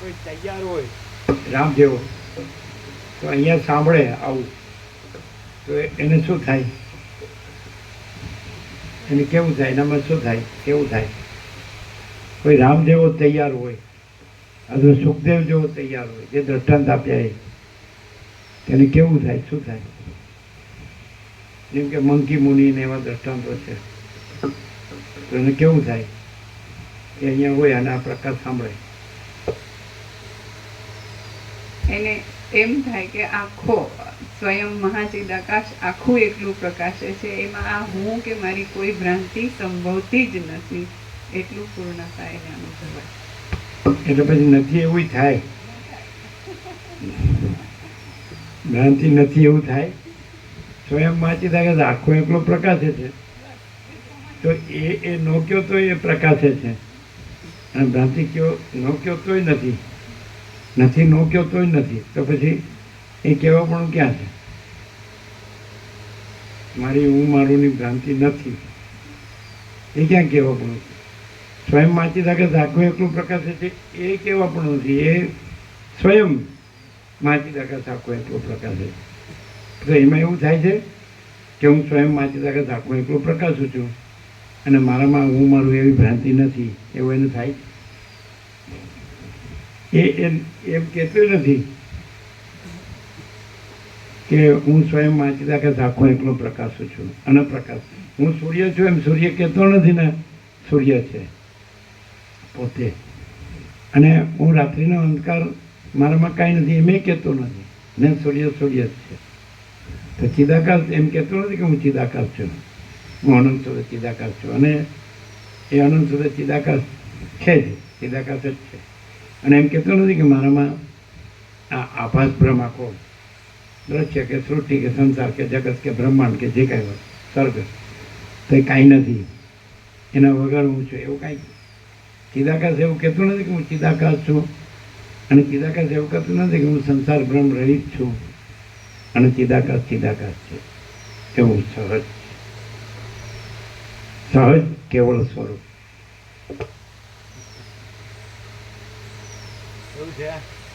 કોઈ તૈયાર હોય. રામ તો અહીંયા સાંભળે આવું. તો એને શું થાય? એને કેવું થાય? એનામાં શું થાય? કેવું થાય? કોઈ રામ જેવો તૈયાર હોય, અથવા સુખદેવ જેવો તૈયાર હોય, જે દ્રષ્ટાંત આપ્યા એ, તેને કેવું થાય? શું થાય? જેમ કે મંકી મુનિ ને એવા દ્રષ્ટાંતો છે. તો એને કેવું થાય? કે અહીંયા હોય અને આ પ્રકાર સાંભળે. એને એમ થાય કે આખો સ્વયં મહાચિદાકાશ આખું એકલું પ્રકાશે છે. એમાં આ હું કે મારી કોઈ ભ્રાંતિ સંભવતી જ નથી. એટલું પૂર્ણતા એને અનુભવાય. એટલે પછી નથી એવું થાય? ભ્રાંતિ નથી એવું થાય? સ્વયં થાય કે આખો એકલો પ્રકાશે છે? તો એ એ નો કયો તો એ પ્રકાશે છે? અને ભ્રાંતિ કયો, નો કયો તોય નથી? નથી, નો કયો તોય નથી. તો પછી એ કહેવા પણ ક્યાં છે? મારી હું મારુંની ભ્રાંતિ નથી. એ ક્યાં કહેવા પણ સ્વયં માચી શકે આખું એકલું પ્રકાશે છે એ કહેવા પણ નથી. એ સ્વયં માચી શકે આખો એકલું પ્રકાશે તો એમાં એવું થાય છે કે હું સ્વયં માચી શકે આખો એકલું પ્રકાશું છું અને મારામાં હું મારું એવી ભ્રાંતિ નથી. એવું એને થાય? એ એમ કહેતો નથી કે હું સ્વયં વાંચી શકે આખો એકલો પ્રકાશું છું અને પ્રકાશ હું સૂર્ય છું એમ સૂર્ય કહેતો નથી ને, સૂર્ય છે, પોતે. અને હું રાત્રિનો અંધકાર મારામાં કાંઈ નથી, એમ કહેતો નથી ને સૂર્ય સૂર્ય જ છે. તો ચિદાકાશ એમ કહેતો નથી કે હું ચિદાકાશ છું. હું અનંત સુધે ચિદાકાશ છું. અને એ અનંત સુરત ચિદાકાશ છે જ, ચિદાકાશ જ છે. અને એમ કહેતો નથી કે મારામાં આ આભાસ ભ્રમ આખો દ્રશ્ય કે સૃષ્ટિ કે સંસાર કે જગત કે બ્રહ્માંડ કે જે કાંઈ હોય, સ્વર્ગ, તો એ કાંઈ નથી. એના વગર હું છું, એવું કાંઈ ચિદાકાશ એવું કહેતું નથી કે હું ચિદાકાશ છું અને ચિદાકાશ એવું કહેતું નથી કે હું સંસાર બ્રહ્મ રહિત છું અને ચિદાકાશ ચિદાકાશ છે. એવું સહજ સહજ કેવળ સ્વરૂપ. એવું છે?